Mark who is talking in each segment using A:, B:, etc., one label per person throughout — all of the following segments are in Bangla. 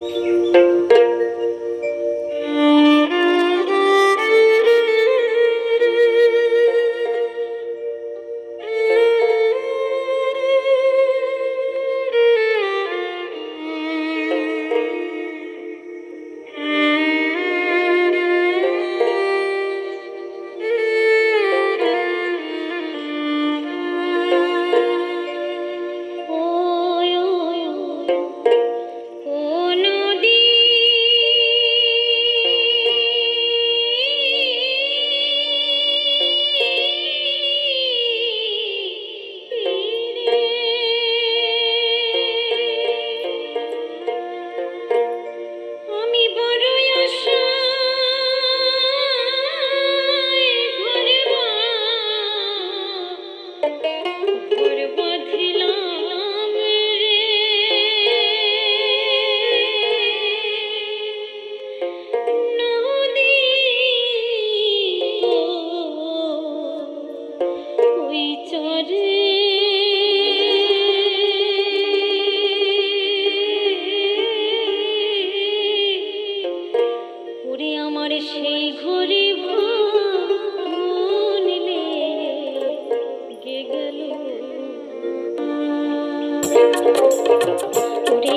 A: Música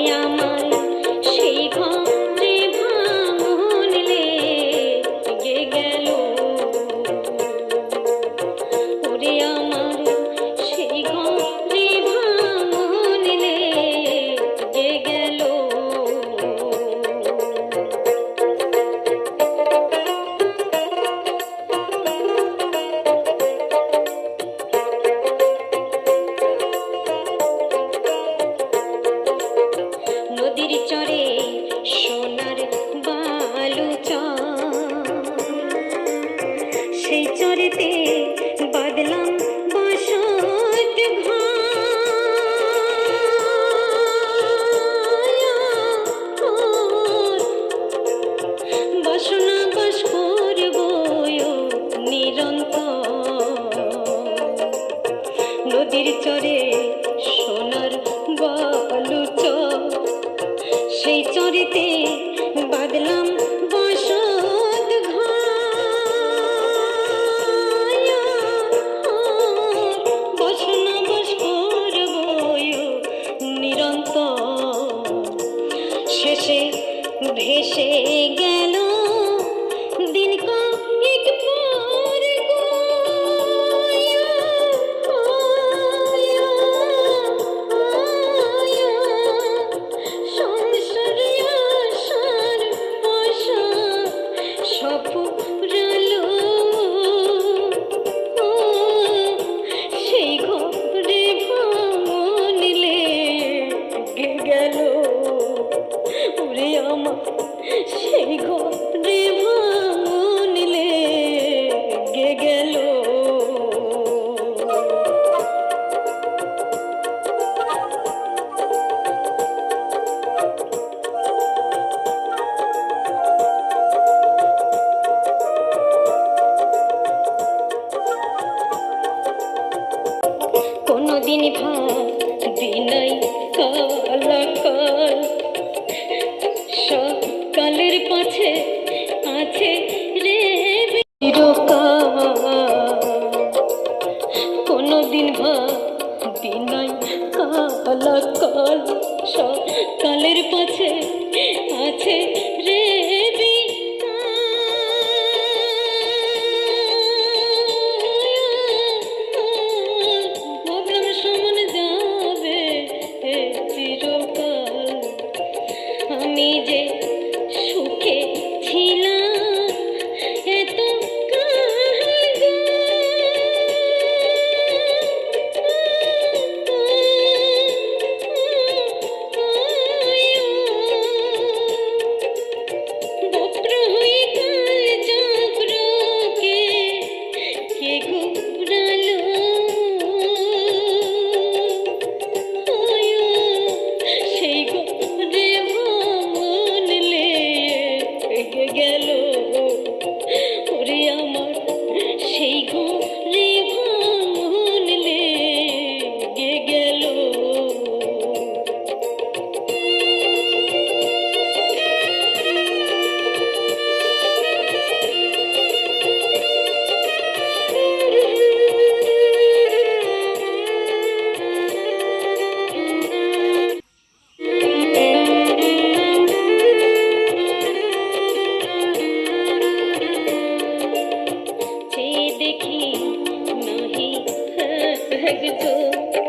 A: আমায় দিতে বিনাই কলাকল সকালের পাছে আছে রে কোনদিন ভাবি নাই কলাকল সকালের পাছে আছে Yeah.